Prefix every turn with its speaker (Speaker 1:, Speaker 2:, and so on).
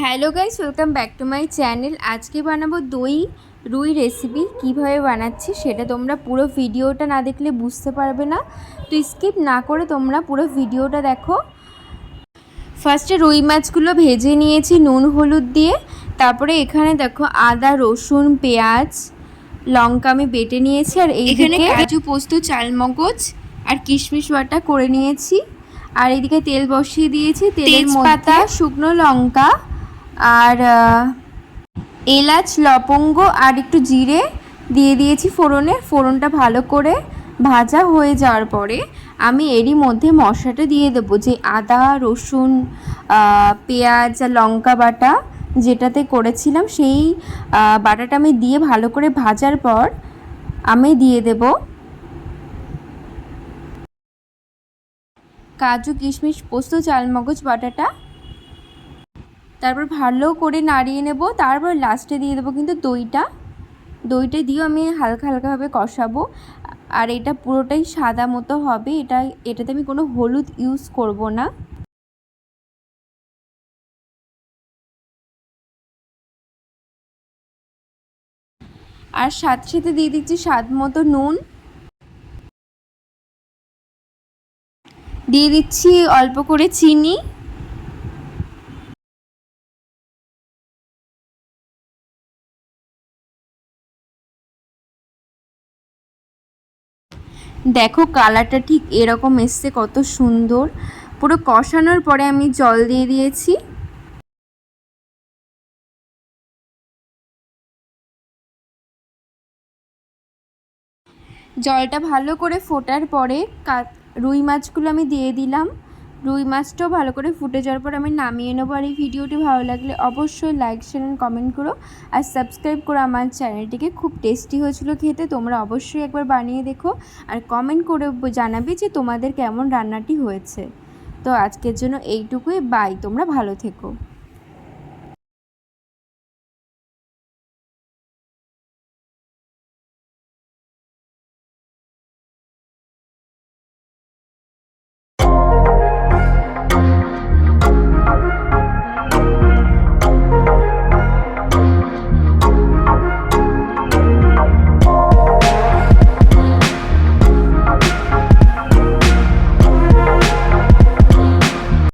Speaker 1: Hello guys welcome back to my channel. আজকে বানাবো দই রুই রেসিপি। কীভাবে বানাচ্ছি সেটা তোমরা পুরো ভিডিওটা না দেখলে বুঝতে পারবে না। তো স্কিপ না করে তোমরা পুরো ভিডিওটা দেখো। ফার্স্টে রুই মাছগুলো ভেজে নিয়েছি নুন হলুদ দিয়ে। তারপরে এখানে দেখো আদা রসুন পেঁয়াজ লঙ্কা আমি বেটে নিয়েছি। আর এইখানে কাজু পোস্ত চালমগজ আর কিশমিশ বাটা করে নিয়েছি। আর এদিকে তেল বসিয়ে দিয়েছি। তেলের পাতা শুকনো লঙ্কা আর এলাচ, লবঙ্গ আর একটু জিরে দিয়ে দিয়েছি ফোড়নে। ফোড়নটা ভালো করে ভাজা হয়ে যাওয়ার পরে আমি এরই মধ্যে মশলাটা দিয়ে দেবো। যে আদা, রসুন পেঁয়াজ, লঙ্কা বাটা যেটাতে করেছিলাম, সেই বাটাটা আমি দিয়ে ভালো করে ভাজার পর আমি দিয়ে দেব কাজু, কিশমিশ, পোস্ত, চালমগজ বাটাটা। তারপর ভালো করে নাড়িয়ে নেব, তারপর লাস্টে দিয়ে দেবো কিন্তু দইটা। দইটা দিয়েও আমি হালকা হালকাভাবে কষাবো। আর এটা পুরোটাই সাদা মতো হবে, এটা, এটাতে আমি কোনো হলুদ ইউজ করব না। আর সাথে সাথে দিয়ে দিচ্ছি স্বাদ মতো নুন। দিয়ে দিচ্ছি অল্প করে চিনি। দেখো কালারটা ঠিক এরকম এসছে, কত সুন্দর। পুরো কষানোর পরে আমি জল দিয়ে দিয়েছি। জলটা ভালো করে ফোটার পরে রুই মাছগুলো আমি দিয়ে দিলাম। রুই মাছটাও ভালো করে ফুটে যাওয়ার পর আমি নামিয়ে নেব। আর এই ভিডিওটি ভালো লাগলে অবশ্যই লাইক শেয়ার অ্যান্ড কমেন্ট করো। আর সাবস্ক্রাইব করো আমার চ্যানেলটিকে খুব টেস্টি হয়েছিল খেতে, তোমরা অবশ্যই একবার বানিয়ে দেখো। আর কমেন্ট করে জানাবে যে তোমাদের কেমন রান্নাটি হয়েছে। তো আজকের জন্য এইটুকুই। বাই তোমরা ভালো থেকো।